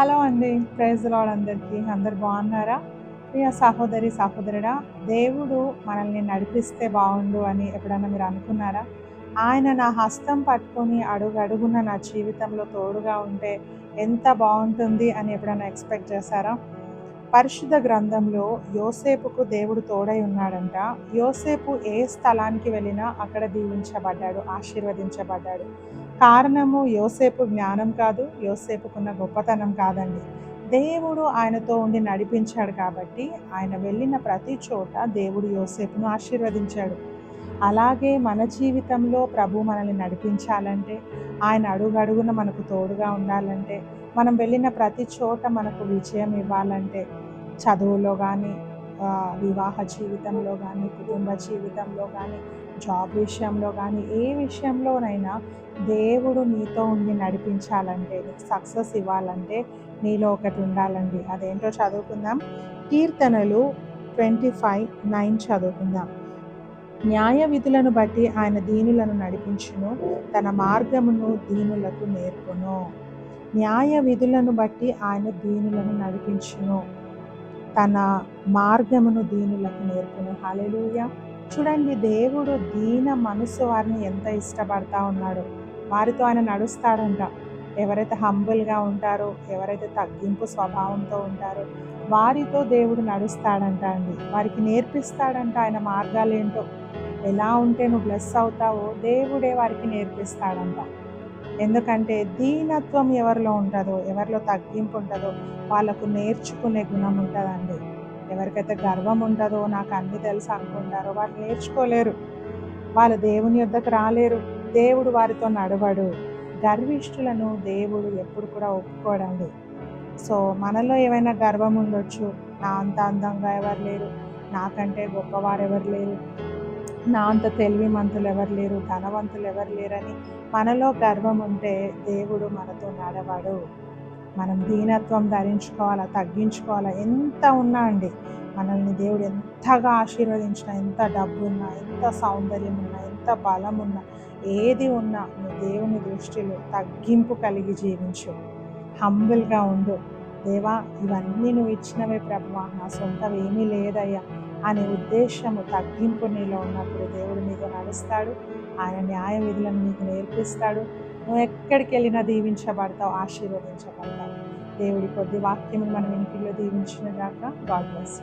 Hello అండి. Praise lord అందరికీ. అందరు బాగున్నారా? ప్రియ సహోదరి సహోదరుడా దేవుడు మనల్ని నడిపిస్తే బాగుండు అని ఎప్పుడన్నా మీరు అనుకున్నారా? ఆయన నా హస్తం పట్టుకొని అడుగు అడుగున నా జీవితంలో తోడుగా ఉంటే ఎంత బాగుంటుంది అని ఎప్పుడన్నా ఎక్స్పెక్ట్ చేశారా? పరిశుద్ధ గ్రంథంలో యోసేపుకు దేవుడు తోడై ఉన్నాడంట. యోసేపు ఏ స్థలానికి వెళ్ళినా అక్కడ దీవించబడ్డాడు ఆశీర్వదించబడ్డాడు. కారణము యోసేపు జ్ఞానం కాదు యోసేపుకున్న గొప్పతనం కాదండి. దేవుడు ఆయనతో ఉండి నడిపించాడు కాబట్టి ఆయన వెళ్ళిన ప్రతి చోట దేవుడు యోసేపును ఆశీర్వదించాడు. అలాగే మన జీవితంలో ప్రభు మనల్ని నడిపించాలంటే ఆయన అడుగడుగున మనకు తోడుగా ఉండాలంటే మనం వెళ్ళిన ప్రతి చోట మనకు విజయం ఇవ్వాలంటే చదువులో కానీ వివాహ జీవితంలో కానీ కుటుంబ జీవితంలో కానీ జాబ్ విషయంలో కానీ ఏ విషయంలోనైనా దేవుడు నీతో ఉండి నడిపించాలంటే నీకు సక్సెస్ ఇవ్వాలంటే నీలో ఒకటి ఉండాలండి. అదేంటో చదువుకుందాం. కీర్తనలు ట్వంటీ ఫైవ్ నైన్ చదువుకుందాం. న్యాయ విధులను బట్టి ఆయన దీనులను నడిపించును తన మార్గమును దీనులకు నేర్పును. న్యాయ విధులను బట్టి ఆయన దీనులను నడిపించును. తన మార్గమును దీనులకు నేర్పును. హాలెలుయ చూడండి దేవుడు దీన మనసు వారిని ఎంత ఇష్టపడతా ఉన్నాడు. వారితో ఆయన నడుస్తాడంట. ఎవరైతే హంబుల్గా ఉంటారో ఎవరైతే తగ్గింపు స్వభావంతో ఉంటారో వారితో దేవుడు నడుస్తాడంట అండి. వారికి నేర్పిస్తాడంట ఆయన మార్గాలు ఏంటో ఎలా ఉంటే నువ్వు బ్లెస్ అవుతావో దేవుడే వారికి నేర్పిస్తాడంట. ఎందుకంటే దీనత్వం ఎవరిలో ఉంటుందో ఎవరిలో తగ్గింపు ఉంటుందో వాళ్ళకు నేర్చుకునే గుణం ఉంటుందండి. ఎవరికైతే గర్వం ఉంటుందో నాకు అన్ని తెలుసు అనుకుంటారో వాళ్ళు నేర్చుకోలేరు. వాళ్ళు దేవుని యొద్దకు రాలేరు. దేవుడు వారితో నడవడు. గర్విష్ఠులను దేవుడు ఎప్పుడు కూడా ఒప్పుకోడండి. సో మనలో ఏమైనా గర్వం ఉండొచ్చు? నా అంత అందంగా ఎవరు లేరు. నాకంటే గొప్పవారు ఎవరు లేరు. నా అంత తెలివి మంతులు ఎవరు లేరు? ధనవంతులు ఎవరు లేరని మనలో గర్వం ఉంటే దేవుడు మనతో నడవాడు. మనం దీనత్వం ధరించుకోవాలా తగ్గించుకోవాలా ఎంత ఉన్నా అండి మనల్ని దేవుడు ఎంతగా ఆశీర్వదించినా ఎంత డబ్బు ఉన్నా ఎంత సౌందర్యం ఉన్నా ఎంత బలం ఉన్నా ఏది ఉన్నా నువ్వు దేవుని దృష్టిలో తగ్గింపు కలిగి జీవించు. హంబుల్గా ఉండు. దేవా ఇవన్నీ నువ్వు ఇచ్చినవే ప్రభు నా సొంతం ఏమీ లేదయ్యా. అనే ఉద్దేశము తగ్గింపు నీలో ఉన్నప్పుడు దేవుడు మీకు నడుస్తాడు. ఆయన న్యాయ విధులను మీకు నేర్పిస్తాడు. నువ్వు ఎక్కడికి వెళ్ళినా దీవించబడతావు ఆశీర్వదించబడతావు. దేవుడి కొద్ది వాక్యం మనం ఇంటిలో దీవించిన దాకా గాడ్ బ్లెస్